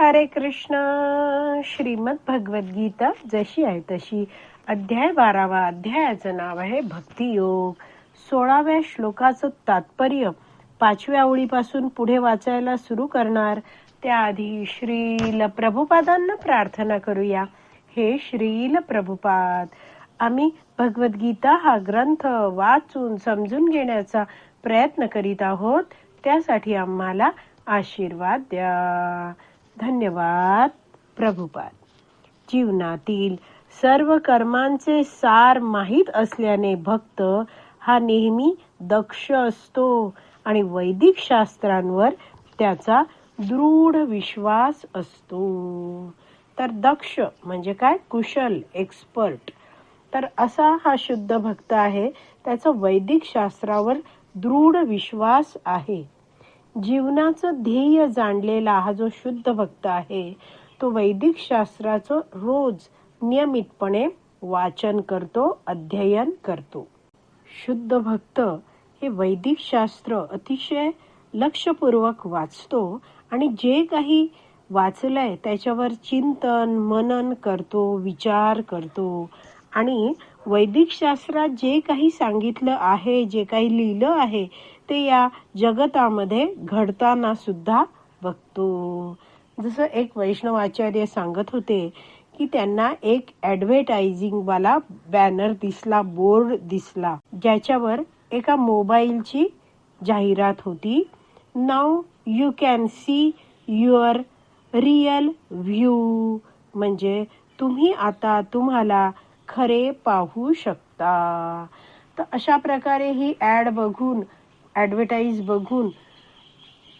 हरे कृष्ण. श्रीमद भगवद्गीता जशी आहे तशी. अध्याय बारावा अध्यायाचं नाव आहे भक्तियोग. सोळाव्या श्लोकाचं तात्पर्य पाचव्या ओळीपासून पुढे वाचायला सुरू करणार. त्याआधी श्रील प्रभुपादांना प्रार्थना करूया. हे श्रील प्रभुपाद आम्ही भगवद्गीता हा ग्रंथ वाचून समजून घेण्याचा प्रयत्न करीत आहोत. त्यासाठी आम्हाला आशीर्वाद द्या. धन्यवाद प्रभुपाद. जीवनातील सर्व कर्मांचे सार माहीत असल्याने भक्त हा नेहमी दक्ष असतो आणि वैदिक शास्त्रांवर त्याचा दृढ विश्वास असतो. तर दक्ष म्हणजे काय? कुशल एक्सपर्ट तर असा हा शुद्ध भक्त आहे त्याचा वैदिक शास्त्रावर दृढ विश्वास आहे. जीवनाचं ध्येय जाणलेला हा जो शुद्ध भक्त आहे तो वैदिक शास्त्राचं रोज नियमितपणे वाचन करतो अध्ययन करतो. शुद्ध भक्त हे वैदिक शास्त्र अतिशय लक्षपूर्वक वाचतो आणि जे काही वाचलंय त्याच्यावर चिंतन मनन करतो विचार करतो. आणि वैदिक शास्त्रात जे काही सांगितलं आहे जे काही लिहिलं आहे ते या जगतामध्ये घडताना सुद्धा बघतो. जसं एक वैष्णवाचार्य सांगत होते की त्यांना एक ऍडव्हर्टायझिंग वाला बॅनर दिसला बोर्ड दिसला ज्याच्यावर एका मोबाईलची जाहिरात होती. नाव you can see your real view म्हणजे तुम्ही आता तुम्हाला खरे पाहू शकता. तर अशा प्रकारे ही ऍड बघून ॲडव्हर्टाईज बघून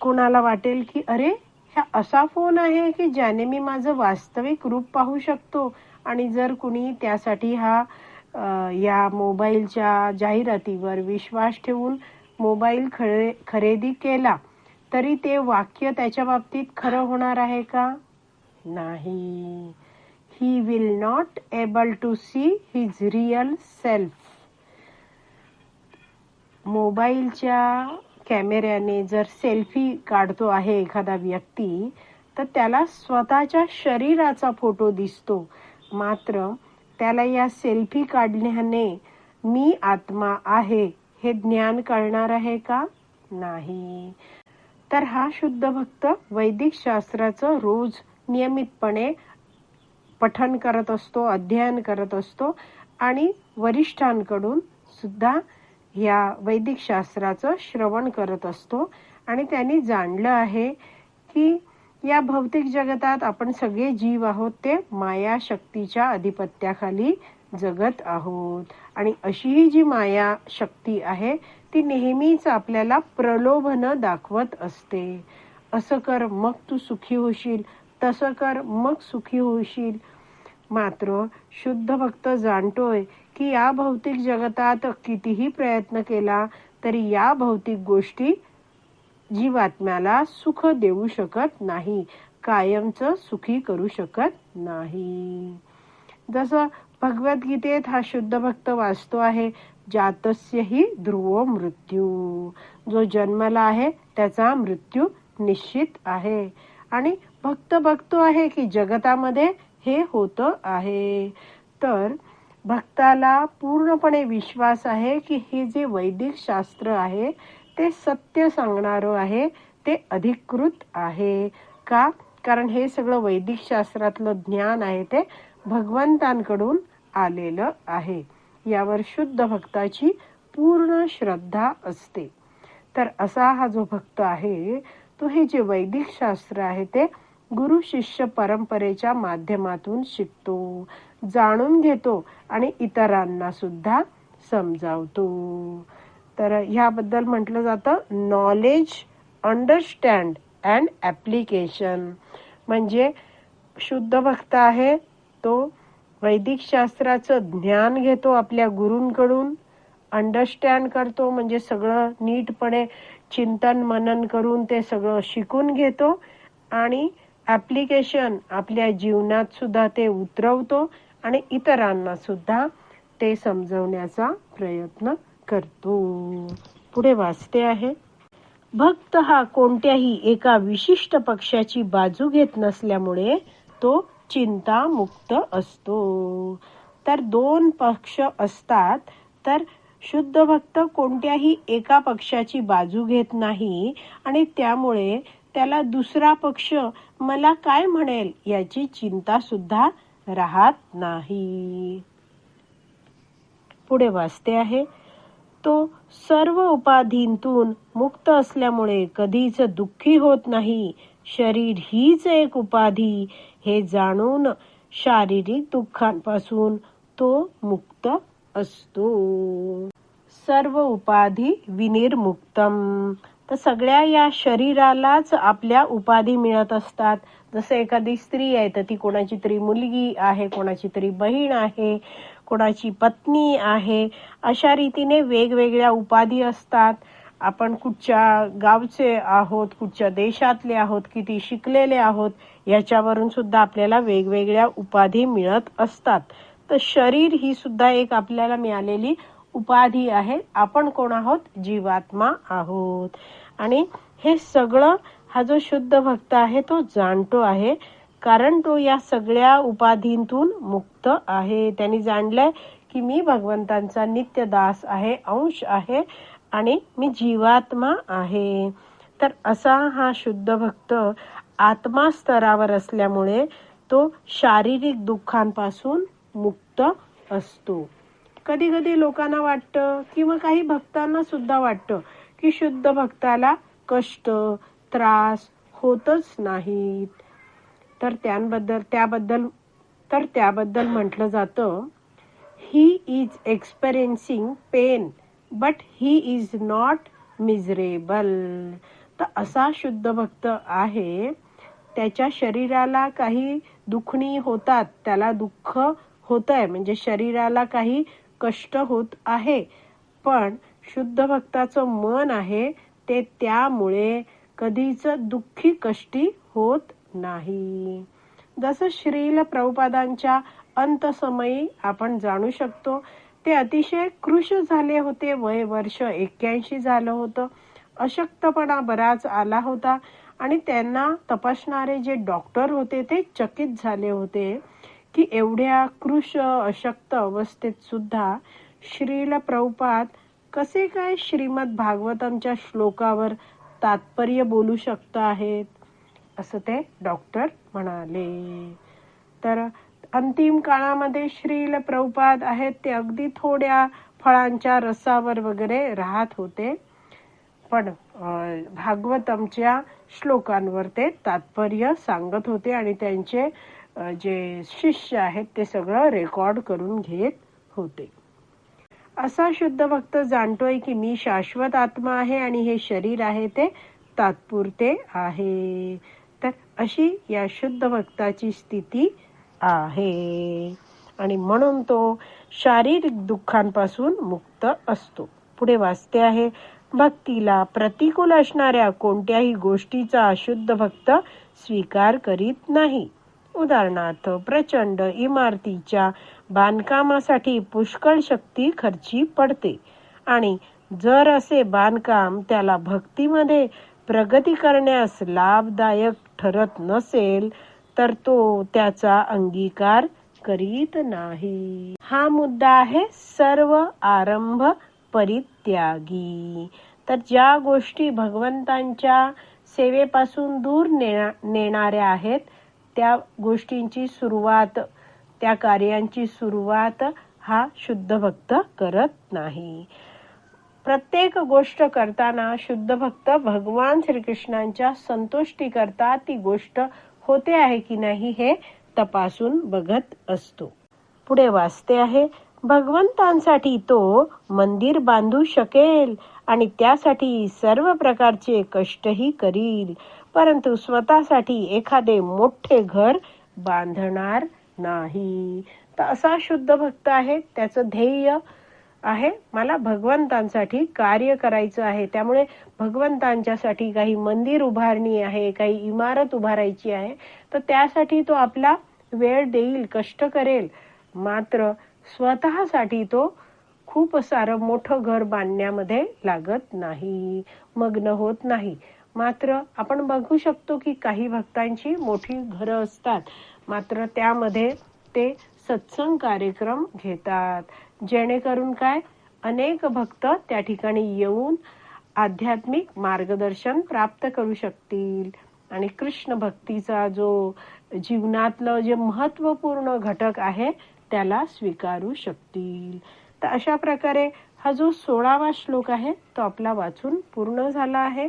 कोणाला वाटेल की अरे हा असा फोन आहे की ज्याने मी माझं वास्तविक रूप पाहू शकतो आणि जर कुणी त्यासाठी हा या मोबाईलच्या जाहिरातीवर विश्वास ठेवून मोबाईल खरे खरेदी केला तरी ते वाक्य त्याच्या बाबतीत खरं होणार आहे का? नाही. He will not able to see his real self मोबाईलच्या कॅमेऱ्याने जर सेल्फी काढतो आहे एखादा व्यक्ती तर त्याला स्वतःच्या शरीराचा फोटो दिसतो. मात्र त्याला या सेल्फी काढण्याने मी आत्मा आहे हे ज्ञान कळणार आहे का? नाही. तर हा शुद्ध भक्त वैदिक शास्त्राचं रोज नियमितपणे पठन करत असतो अध्ययन करत असतो आणि वरिष्ठांकडून सुद्धा या वैदिक शास्त्राचं श्रवण करत असतो. आणि त्यांनी जाणलं आहे की या भौतिक जगतात आपण सगळे जीव आहोत ते माया शक्तीच्या अधिपत्याखाली जगत आहोत. आणि अशी ही जी माया शक्ती आहे ती नेहमीच आपल्याला प्रलोभन दाखवत असते. असं कर मग तू सुखी होशील. तसं कर मग सुखी होशील. मात्र शुद्ध भक्त जाणतोय की या भौतिक जगतात कितीही प्रयत्न केला तरी या भौतिक गोष्टी जीवात्म्याला सुख देऊ शकत नाही कायमच सुखी करू शकत नाही. जसं भगवद्गीतेत हा शुद्ध भक्त वाचतो आहे जातस्य ही ध्रुव मृत्यू. जो जन्मला आहे त्याचा मृत्यू निश्चित आहे. आणि भक्त बघतो आहे की जगतामध्ये हे होत आहे. तर भक्ताला पूर्णपणे विश्वास आहे की हे जे वैदिक शास्त्र आहे ते सत्य सांगणारं आहे ते अधिकृत आहे. का? कारण हे सगळं वैदिक शास्त्रातलं ज्ञान आहे ते भगवंतांकडून आलेलं आहे. यावर शुद्ध भक्ताची पूर्ण श्रद्धा असते. तर असा हा जो भक्त आहे तो हे जे वैदिक शास्त्र आहे ते गुरु शिष्य परंपरेच्या माध्यमातून शिकतो जाणून घेतो आणि इतरांना सुद्धा समजावतो. तर ह्याबद्दल म्हटलं जातं नॉलेज अंडरस्टँड अँड ॲप्लिकेशन म्हणजे शुद्ध भक्त आहे तो वैदिक शास्त्राचं ज्ञान घेतो आपल्या गुरूंकडून अंडरस्टँड करतो म्हणजे सगळं नीटपणे चिंतन मनन करून ते सगळं शिकून घेतो आणि ऍप्लिकेशन आपल्या जीवनात सुद्धा ते उतरवतो आणि इतरांना सुद्धा ते समजवण्याचा प्रयत्न करतो. पुढे वाचते आहे. भक्त हा कोणत्याही एका विशिष्ट पक्षाची बाजू घेत नसल्यामुळे तो चिंतामुक्त असतो. तर दोन पक्ष असतात तर शुद्ध भक्त कोणत्याही एका पक्षाची बाजू घेत नाही आणि त्यामुळे त्याला दुसरा पक्ष मला काय म्हणेल याची चिंता सुद्धा राहत नाही. पुढे वाचते आहे तो सर्व उपाधींतून मुक्त असल्यामुळे कधीच दुःखी होत नाही. शरीर हीच एक उपाधी. हे जाणून शारीरिक दुःखांपासून तो मुक्त असतो. सर्व उपाधी विनिर्मुक्तम. तर सगळ्या या शरीरालाच आपल्या उपाधी मिळत असतात. जसं एखादी स्त्री आहे तर ती कोणाची तरी मुलगी आहे कोणाची तरी बहीण आहे कोणाची पत्नी आहे अशा रीतीने वेगवेगळ्या उपाधी असतात. आपण कुठच्या गावचे आहोत कुठच्या देशातले आहोत किती शिकलेले आहोत याच्यावरून सुद्धा आपल्याला वेगवेगळ्या उपाधी मिळत असतात. तर शरीर ही सुद्धा एक आपल्याला मिळालेली उपाधी आहे. आपण कोण आहोत? जीवात्मा आहोत. आणि हे सगळं हा जो शुद्ध भक्त आहे तो जाणतो आहे. कारण तो या सगळ्या उपाधींतून मुक्त आहे. त्यांनी जाणलंय की मी भगवंतांचा नित्य दास आहे अंश आहे आणि मी जीवात्मा आहे. तर असा हा शुद्ध भक्त आत्मा स्तरावर असल्यामुळे तो शारीरिक दुःखांपासून मुक्त असतो. कधी कधी लोकांना वाटतं किंवा काही भक्तांना सुद्धा वाटतं की शुद्ध भक्ताला कष्ट त्रास होतच नाहीत. तर त्यांबद्दल त्याबद्दल तर त्याबद्दल म्हटलं जातं he is experiencing pain but he is not miserable तर असा शुद्ध भक्त आहे. त्याच्या शरीराला काही दुखणी होतात त्याला दुःख होत आहे म्हणजे शरीराला काही कष्ट होत आहे. पण शुद्ध भक्ताचं मन आहे ते त्यामुळे कधीच दुःखी कष्टी होत नाही. जसं श्रील प्रभुपादांच्या अंतसमयी आपण जाणू शकतो ते अतिशय कृश झाले होते वय वर्ष एक्क्याऐंशी झालं होतं. अशक्तपणा बराच आला होता आणि त्यांना तपासणारे जे डॉक्टर होते ते चकित झाले होते. की एवढ्या कृश अशक्त अवस्थेत सुद्धा श्रील प्रभुपाद कसे काय श्रीमद भागवतमच्या श्लोकावर तात्पर्य बोलू शकत आहेत? असं ते डॉक्टर म्हणाले. तर अंतिम काळामध्ये श्रील प्रभुपाद आहेत ते अगदी थोड्या फळांच्या रसावर वगैरे राहत होते. पण भागवतमच्या श्लोकांवर ते तात्पर्य सांगत होते आणि त्यांचे जे शिष्य आहेत ते सगळं रेकॉर्ड करून घेत होते. असा शुद्ध भक्त जाणतोय की मी शाश्वत आत्मा आहे आणि हे शरीर आहे ते तात्पुरते आहे. तर अशी या शुद्ध भक्ताची स्थिती आहे. आणि म्हणून तो शारीरिक दुःखांपासून मुक्त असतो. पुढे वाचते आहे भक्तीला प्रतिकूल असणाऱ्या कोणत्याही गोष्टीचा अशुद्ध भक्त स्वीकार करीत नाही. उदाहरणार्थ प्रचंड इमारतीच्या बांधकामासाठी पुष्कळ शक्ती खर्ची पडते. आणि जर असे बांधकाम त्याला भक्तीमध्ये प्रगती करण्यास लाभदायक ठरत नसेल तर तो त्याचा अंगीकार करीत नाही. हा मुद्दा आहे सर्व आरंभ परित्यागी. तर ज्या गोष्टी भगवंतांच्या सेवेपासून दूर नेणाऱ्या आहेत त्या गोष्टींची सुरुवात त्या कार्यांची सुरुवात हा शुद्ध भक्त करत नाही. प्रत्येक गोष्ट करताना शुद्ध भक्त भगवान श्रीकृष्णांच्या संतुष्टी करता ती गोष्ट होते आहे की नाही हे तपासून बघत असतो. पुढे वाचते आहे भगवंतांसाठी तो मंदिर बांधू शकेल आणि त्यासाठी सर्व प्रकारचे कष्टही करील. परंतु स्वतःसाठी एखादे मोठे घर बांधणार नाही. तर असा शुद्ध भक्त आहे त्याचं ध्येय आहे. मला भगवंतांसाठी कार्य करायचं आहे. त्यामुळे भगवंतांच्यासाठी काही मंदिर उभारणी आहे काही इमारत उभारायची आहे. तर त्यासाठी तो आपला वेळ देईल कष्ट करेल. मात्र स्वतःसाठी तो खूप सारं मोठं घर बांधण्यामध्ये लागत नाही. मग्न होत नाही. मात्र आपण बघू शकतो की काही भक्तांची मोठी घरं असतात. मात्र त्यामध्ये ते सत्संग कार्यक्रम घेतात. जेणेकरून काय? अनेक भक्त त्या ठिकाणी येऊन आध्यात्मिक मार्गदर्शन प्राप्त करू शकतील. आणि कृष्ण भक्तीचा जो जीवनातलं जे महत्त्वपूर्ण घटक आहे त्याला स्वीकारू शकतील. तर अशा प्रकारे हा जो सोळावा श्लोक आहे तो आपला वाचून पूर्ण झाला आहे.